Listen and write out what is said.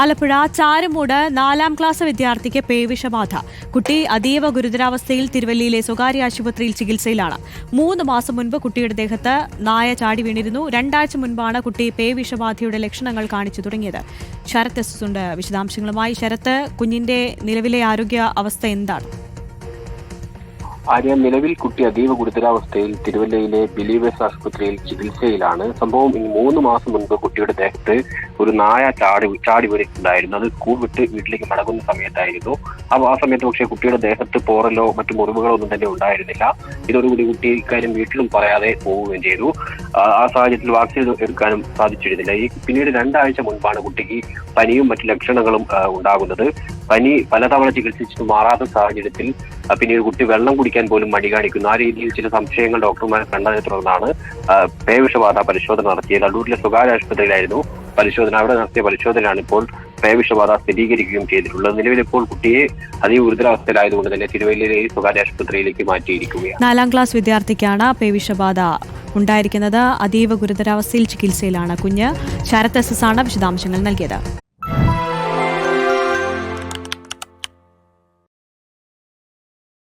ആലപ്പുഴ ചാരുമൂട് നാലാം ക്ലാസ് വിദ്യാർത്ഥിക്ക് പേവിഷബാധ. കുട്ടി അതീവ ഗുരുതരാവസ്ഥയിൽ തിരുവല്ലയിലെ സ്വകാര്യ ആശുപത്രിയിൽ ചികിത്സയിലാണ്. മൂന്ന് മാസം മുൻപ് കുട്ടിയുടെ ദേഹത്ത് നായ ചാടി വീണിരുന്നു. രണ്ടാഴ്ച മുൻപാണ് കുട്ടി പേവിഷബാധയുടെ ലക്ഷണങ്ങൾ കാണിച്ചു തുടങ്ങിയത്. ശരത് എസ് വിശദാംശങ്ങളുമായി ശരത്ത് കുഞ്ഞിന്റെ നിലവിലെ ആരോഗ്യ അവസ്ഥ എന്താണ്? ആര്യ നിലവിൽ കുട്ടി അതീവ ഗുരുതരാവസ്ഥയിൽ തിരുവല്ലയിലെ ബിലീവേഴ്സ് ആശുപത്രിയിൽ ചികിത്സയിലാണ്. സംഭവം ഇനി മൂന്ന് മാസം മുൻപ് കുട്ടിയുടെ ദേഹത്ത് ഒരു നായ ചാടി ചാടി വീണിട്ടുണ്ടായിരുന്നു. അത് സ്കൂൾ വിട്ട് വീട്ടിലേക്ക് മടങ്ങുന്ന സമയത്തായിരുന്നു. അപ്പോൾ ആ സമയത്ത് പക്ഷേ കുട്ടിയുടെ ദേഹത്ത് പോറലോ മറ്റു മുറിവുകളോ ഒന്നും തന്നെ ഉണ്ടായിരുന്നില്ല. ഇതോടുകൂടി കുട്ടി ഇക്കാര്യം വീട്ടിലും പറയാതെ പോവുകയും ചെയ്തു. ആ സാഹചര്യത്തിൽ വാക്സിൻ എടുക്കാനും സാധിച്ചിരുന്നില്ല. ഈ പിന്നീട് രണ്ടാഴ്ച മുൻപാണ് കുട്ടിക്ക് പനിയും മറ്റു ലക്ഷണങ്ങളും ഉണ്ടാകുന്നത്. പനി പലതവണ ചികിത്സിച്ചിട്ട് മാറാത്ത സാഹചര്യത്തിൽ പിന്നെ പിന്നീട് കുട്ടി വെള്ളം കുടിക്കാൻ പോലും മടി കാണിക്കുന്നു. ആ രീതിയിൽ ചില സംശയങ്ങൾ ഡോക്ടർമാരെ കണ്ടതിനെ തുടർന്നാണ് പേവിഷബാധ പരിശോധന നടത്തിയത്. അടൂരിലെ സ്വകാര്യ ആശുപത്രിയിലായിരുന്നു പരിശോധന. അവിടെ നടത്തിയ പരിശോധനയാണ് ഇപ്പോൾ പേവിഷബാധ സ്ഥിരീകരിക്കുകയും ചെയ്തിട്ടുള്ളത്. നിലവിലിപ്പോൾ കുട്ടിയെ അതീവ ഗുരുതരാവസ്ഥയിലായതുകൊണ്ട് തന്നെ തിരുവല്ലയിലെ സ്വകാര്യ ആശുപത്രിയിലേക്ക് മാറ്റിയിരിക്കുകയാണ്. നാലാം ക്ലാസ് വിദ്യാർത്ഥിക്കാണ് പേവിഷബാധ ഉണ്ടായിരിക്കുന്നത്. അതീവ ഗുരുതരാവസ്ഥയിൽ ചികിത്സയിലാണ് കുഞ്ഞ്. ശരത് എസ് എസ് ആണ് വിശദാംശങ്ങൾ നൽകിയത്.